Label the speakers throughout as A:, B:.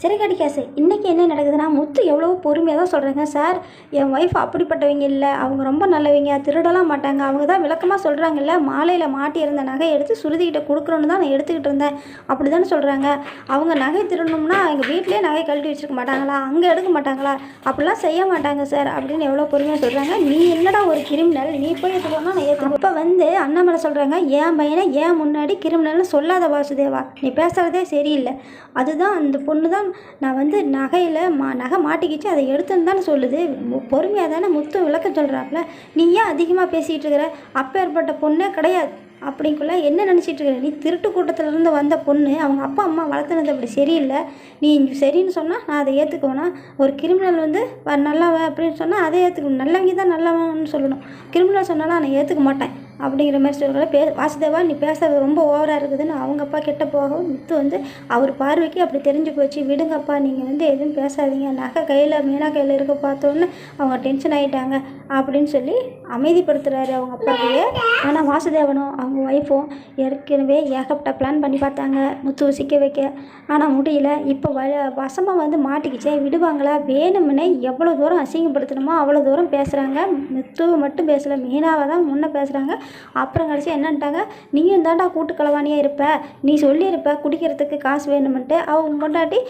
A: சிறைக்காடி case இன்றைக்கி என்ன நடக்குதுன்னா முத்து எவ்வளோ பொறுமையாக தான் சொல்கிறாங்க சார் என் ஒய்ஃப் அப்படிப்பட்டவங்க இல்லை. அவங்க ரொம்ப நல்லவங்க. திருடலாம் மாட்டாங்க. அவங்க தான் விளக்கமாக சொல்கிறாங்கல்ல மாலையில் மாட்டி இருந்த நகையை எடுத்து சுருதிக்கிட்ட கொடுக்குறோன்னு தான் நான் எடுத்துக்கிட்டு இருந்தேன். அப்படி தானே சொல்கிறாங்க அவங்க நகை திருடணும்னா எங்கள் வீட்டிலே நகை கழட்டி வச்சுருக்க மாட்டாங்களா? அங்கே எடுக்க மாட்டாங்களா? அப்படிலாம் செய்ய மாட்டாங்க சார் அப்படின்னு எவ்வளோ பொறுமையாக சொல்கிறாங்க நீ என்னடா ஒரு கிரிமினல் நீ போய் எடுத்துக்கோனா நான் ஏற்றுக்கோ இப்போ வந்து அண்ணாமலை சொல்கிறாங்க என் பையனை ஏன் முன்னாடி கிரிமினல்னு சொல்லாத வாசுதேவா? நீ பேசுகிறதே சரியில்லை. அதுதான் அந்த பொண்ணு தான் நான் வந்து நகையில் மா நகை மாட்டிக்கிச்சு அதை எடுத்துன்னு தானே சொல்லுது. பொறுமையாக தானே முத்து விளக்கம் சொல்கிறாப்புல நீ ஏன் அதிகமாக பேசிகிட்டு இருக்கிற? அப்பேற்பட்ட பொண்ணே கிடையாது. அப்படிங்குள்ள என்ன நினச்சிட்டு இருக்கிற? நீ திருட்டு கூட்டத்திலேருந்து வந்த பொண்ணு அவங்க அப்பா அம்மா வளர்த்துனது அப்படி சரியில்லை. நீ சரின்னு சொன்னால் நான் அதை ஏற்றுக்குவேனா ஒரு கிரிமினல் வந்து வ- நல்லவன் அப்படின்னு சொன்னால் அதை ஏற்றுக்கணும் நல்லவங்க தான் நல்லவன்னு சொல்லணும். கிரிமினல் சொன்னாலும் நான் ஏற்றுக்க மாட்டேன். அப்படிங்கிற மாதிரி சொல்கிறாங்க பே வாசுதேவா நீ பேசுறது ரொம்ப ஓவராக இருக்குதுன்னு அவங்க அப்பா கிட்ட போகவும் முத்து வந்து அவர் பார்வைக்கு அப்படி தெரிஞ்சு போச்சு. விடுங்கப்பா நீங்கள் வந்து எதுவும் பேசாதீங்க. நகை கையில் மீனா கையில் இருக்க பார்த்தோன்னு அவங்க டென்ஷன் ஆகிட்டாங்க அப்படின்னு சொல்லி அமைதிப்படுத்துகிறாரு அவங்க அப்பாவையே ஆனால் வாசுதேவனும் அவங்க ஒய்ஃபும் ஏற்கனவே ஏகப்பட்ட பிளான் பண்ணி பார்த்தாங்க முத்துவை சிக்க வைக்க. ஆனால் முடியல. இப்போ வ வசமாக வந்து மாட்டிக்கிச்சே. விடுவாங்களா? வேணும்னே எவ்வளோ தூரம் அசிங்கப்படுத்தணுமோ அவ்வளோ தூரம் பேசுகிறாங்க முத்துவை மட்டும் பேசலை மீனாவை தான் முன்னே பேசுகிறாங்க அப்புறம் கடைசி என்னன்ட்டாங்க நீயும் தாண்டா கூட்டு இருப்ப. நீ சொல்லியிருப்ப குடிக்கிறதுக்கு காசு வேணுமென்ட்டு. அவன் கொண்டாட்டி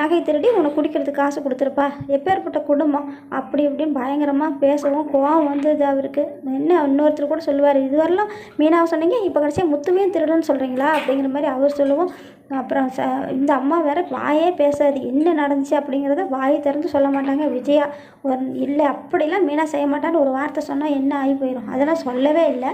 A: நகை திருடி உனக்கு குடிக்கிறதுக்கு காசு கொடுத்துருப்பா. எப்பேற்பட்ட குடும்பம். அப்படி இப்படின்னு பயங்கரமாக பேசவும் கோவம் வந்தது அவருக்கு. என்ன இன்னொருத்தர் கூட சொல்லுவார் இதுவரெல்லாம் மீனாவை சொன்னீங்க இப்போ கடைசியாக முத்துவையும் திருடுன்னு சொல்கிறீங்களா அப்படிங்கிற மாதிரி அவர் சொல்லுவோம். அப்புறம் ச இந்த அம்மா வேற வாயே பேசாது. என்ன நடந்துச்சு அப்படிங்கிறத வாயை திறந்து சொல்ல மாட்டாங்க விஜயா. ஒரு இல்லை அப்படிலாம் மீனா செய்ய மாட்டான்னு ஒரு வார்த்தை சொன்னால் என்ன ஆகி போயிடும் அதெல்லாம் சொல்லவே இல்லை.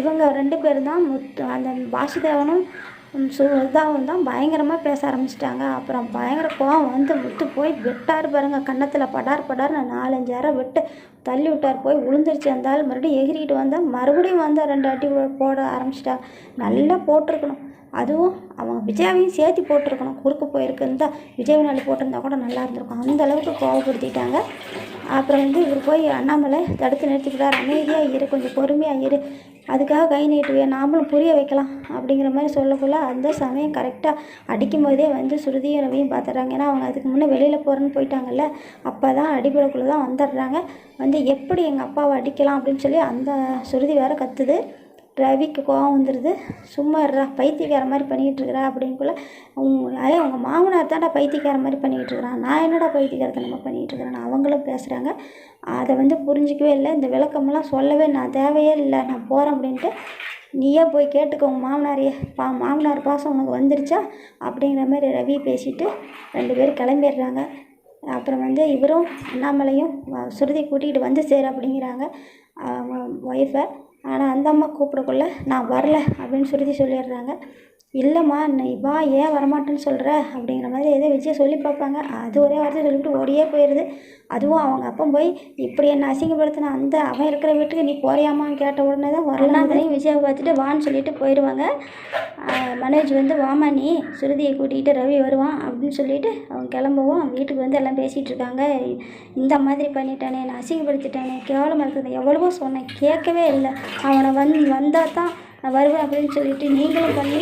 A: இவங்க ரெண்டு பேரும் தான் முத்து அந்த வாசுதேவனும் சுதாவும் சு இதாகவும் தான் பயங்கரமாக பேச ஆரம்பிச்சிட்டாங்க. அப்புறம் பயங்கர கோவம் வந்து முத்து போய் வெட்டார் பாருங்க கன்னத்தில் படார் படார்னு நாலஞ்சு விட்டு தள்ளி விட்டார். போய் உளுந்துருச்சு அந்த மறுபடியும் எகிரிட்டு வந்தால் மறுபடியும் வந்து ரெண்டு அடி போட ஆரம்பிச்சிட்டாங்க. நல்லா போட்டிருக்கணும். அதுவும் அவங்க விஜயாவையும் சேர்த்து போட்டிருக்கணும். குறுக்கு போயிருக்குன்னு தான் விஜய் நாள் போட்டிருந்தா கூட நல்லா இருந்திருக்கும். அந்த அளவுக்கு கோவப்படுத்திட்டாங்க. அப்புறம் வந்து இவர் போய் அண்ணாமலை தடுத்து நிறுத்திக்கிறார். அமைதியாக இரு கொஞ்சம் பொறுமையாக இரு. அதுக்காக கை நீட்டுவே நாமளும் புரிய வைக்கலாம் அப்படிங்கிற மாதிரி சொல்லக்குள்ள அந்த சமயம் கரெக்டாக அடிக்கும் போதே வந்து சுருதியும் ரவியும் பார்த்துட்றாங்க ஏன்னா அவங்க அதுக்கு முன்னே வெளியில் போகிறேன்னு போயிட்டாங்கல்ல அப்போ தான் அடிபடக்குள்ளே தான் வந்துடுறாங்க. வந்து எப்படி எங்கள் அப்பாவை அடிக்கலாம் அப்படின்னு சொல்லி அந்த சுருதி வேறு கத்துது. ரவிக்கு கோவம் வந்துடுது சும்மா இருடா பைத்தியக்கார மாதிரி பண்ணிக்கிட்டு இருக்கிறா அப்படிங்குள்ள உங்க உங்கள் மாமனார் தான்டா பைத்தியக்கார மாதிரி பண்ணிக்கிட்டு இருக்கிறான் நான் என்னடா பைத்தியக்காரத்தனமாக பண்ணிக்கிட்டு இருக்கிறேன் அவங்களும் பேசுகிறாங்க அதை வந்து புரிஞ்சிக்கவே இல்லை. இந்த விளக்கமெல்லாம் சொல்லவே நான் தேவையே இல்லை. நான் போகிறேன் அப்படின்ட்டு நீயே போய் கேட்டுக்கோ உங்கள் மாமனாரையே. பா மாமனார் பாசம் உனக்கு வந்துருச்சா? அப்படிங்கிற மாதிரி ரவி பேசிட்டு ரெண்டு பேரும் கிளம்பிடுறாங்க. அப்புறம் வந்து இவரும் அண்ணாமலையும் வ- சுருதி கூட்டிகிட்டு வந்து சேர் அப்படிங்கிறாங்க. அவங்க ஒய்ஃபை ஆனால் அந்த அம்மா கூப்பிடக்குள்ள நான் வரல அப்படின்னு சுருதி சொல்லிடுறாங்க. இல்லைம்மா நீ வா ஏன் வரமாட்டேன்னு சொல்கிற அப்படிங்கிற மாதிரி ஏதோ விஜய் சொல்லி பார்ப்பாங்க. அது ஒரே வார்த்தை சொல்லிவிட்டு ஓடியே போயிடுது. அதுவும் அவங்க அப்பா போய் இப்படி என்ன அசிங்கப்படுத்தின அந்த அவன் இருக்கிற வீட்டுக்கு நீ போறியாமான்னு கேட்ட உடனே தான் வரலாம்னு விஜயை பார்த்துட்டு வான்னு சொல்லிட்டு போயிடுவாங்க. மனோஜ் வந்து வாமா நீ சுருதியை கூட்டிகிட்டு ரவி வருவான் அப்படின்னு சொல்லிட்டு அவங்க கிளம்பவும். வீட்டுக்கு வந்து எல்லாம் பேசிகிட்டு இருக்காங்க. இந்த மாதிரி பண்ணிட்டானே நான் அசிங்கப்படுத்திட்டானே கேவலமாக இருக்குது எவ்வளவோ சொன்னேன். கேட்கவே இல்லை. அவனை வந் வந்தால் தான் நான் வருவேன் அப்படின்னு சொல்லிட்டு நீங்களும் பண்ணி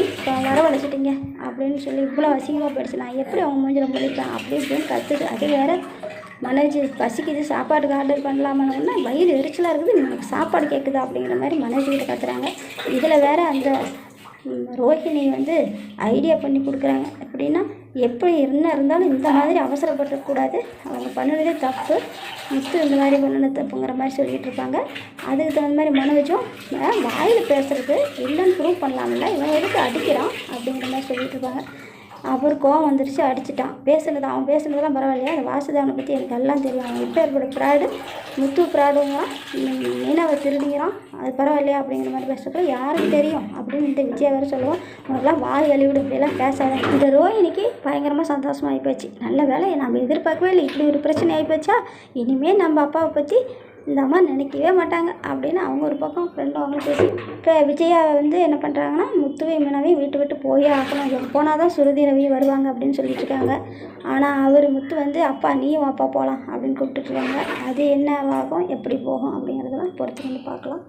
A: வரவழைச்சிட்டிங்க அப்படின்னு சொல்லி இவ்வளோ அசிங்கமாக போயிடுச்சு. நான் எப்படி அவங்க மூஞ்சில் முடிப்பேன் அப்படி இப்படின்னு கத்துது. அது வேற மனேஜ் பசிக்குது. சாப்பாட்டுக்கு ஆர்டர் பண்ணலாமான்னா வயிறு எரிச்சலாக இருக்குது. எனக்கு சாப்பாடு கேட்குதா அப்படிங்கிற மாதிரி மனோஜ் கிட்ட கத்துறாங்க. இதில் வேறு அந்த ரோஹிணி வந்து ஐடியா பண்ணி கொடுக்குறாங்க. அப்படின்னா எப்படி என்ன இருந்தாலும் இந்த மாதிரி அவசரப்படக்கூடாது. அவங்க பண்ணுறதே தப்பு. முத்து இந்த மாதிரி பண்ணணும் தப்புங்கிற மாதிரி சொல்லிகிட்டு இருப்பாங்க. அதுக்கு தகுந்த மாதிரி மனோஜும் வாயில் பேசுறது இல்லைன்னு ப்ரூவ் பண்ணலாம்ல. இவன் எதுக்கு அடிக்கிறான்? அப்படிங்கிற மாதிரி சொல்லிகிட்டு இருப்பாங்க. அவர் கோவம் வந்துருச்சு அடிச்சிட்டான். பேசுனது அவன் பேசுனதெல்லாம் பரவாயில்லையா? அந்த வாசுதேவனை பற்றி எனக்கு எல்லாம் தெரியும். அவன் இப்போ ஏற்பட ப்ராடு முத்து ப்ராடுங்கிறான் மீனாவை திருடுங்கிறான் அது பரவாயில்லையா அப்படிங்கிற மாதிரி பேசுகிறப்ப யாருக்கு தெரியும்? அப்படின்னு இந்த விஜய் வேறு சொல்லுவோம் உனக்கெல்லாம் வாய் அழிவிடு இப்படியெல்லாம் பேசாத. இந்த ரோஹினிக்கு பயங்கரமாக சந்தோஷமாக போச்சு. நல்ல வேலை நம்ம எதிர்பார்க்கவே இல்லை. இப்படி ஒரு பிரச்சனை ஆகி போச்சா? இனிமேல் நம்ம அப்பாவை பற்றி இந்த அம்மா நினைக்கவே மாட்டாங்க. அப்படின்னு அவங்க ஒரு பக்கம் ஃப்ரெண்டும் அவங்க பேசி இப்போ விஜயா வந்து என்ன பண்ணுறாங்கன்னா முத்துவை மீனாவையும் வீட்டு விட்டு போயே ஆகணும். இங்கே போனால் தான் சுருதி ரவி வருவாங்க அப்படின்னு சொல்லிட்டு இருக்காங்க. ஆனால் அவர் முத்து வந்து அப்பா நீயும் அப்பா போகலாம் அப்படின்னு கூப்பிட்டுருக்காங்க அது என்ன ஆகும் எப்படி போகும் அப்படிங்கிறதெல்லாம் பொறுத்து வந்து பார்க்கலாம்.